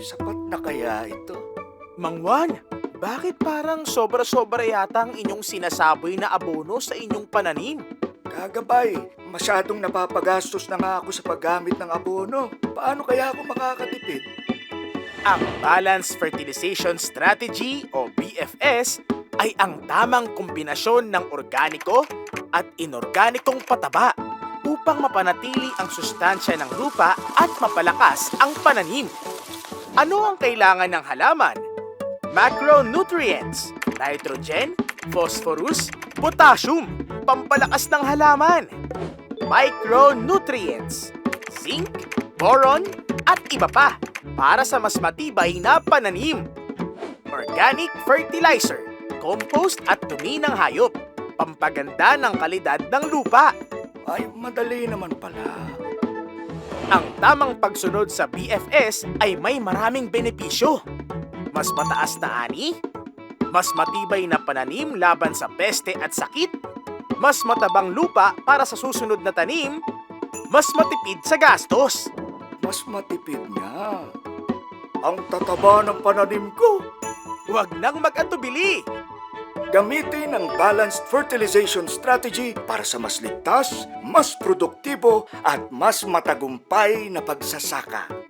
Sapat na kaya ito? Mang Juan, bakit parang sobra-sobra yata ang inyong sinasaboy na abono sa inyong pananim? Kagabay, masyadong napapagastos na nga ako sa paggamit ng abono. Paano kaya ako makakatipid? Ang Balanced Fertilization Strategy o BFS ay ang tamang kombinasyon ng organiko at inorganikong pataba upang mapanatili ang sustansya ng lupa at mapalakas ang pananim. Ano ang kailangan ng halaman? Macronutrients, nitrogen, phosphorus, potassium, pampalakas ng halaman. Micronutrients, zinc, boron, at iba pa para sa mas matibay na pananim. Organic fertilizer, compost at dumi ng hayop, pampaganda ng kalidad ng lupa. Ay, madali naman pala. Ang tamang pagsunod sa BFS ay may maraming benepisyo. Mas mataas na ani, mas matibay na pananim laban sa peste at sakit, mas matabang lupa para sa susunod na tanim, mas matipid sa gastos. Mas matipid nga. Ang tataba ng pananim ko. Huwag nang mag-atubili! Gamitin ang balanced fertilization strategy para sa mas ligtas, mas produktibo at mas matagumpay na pagsasaka.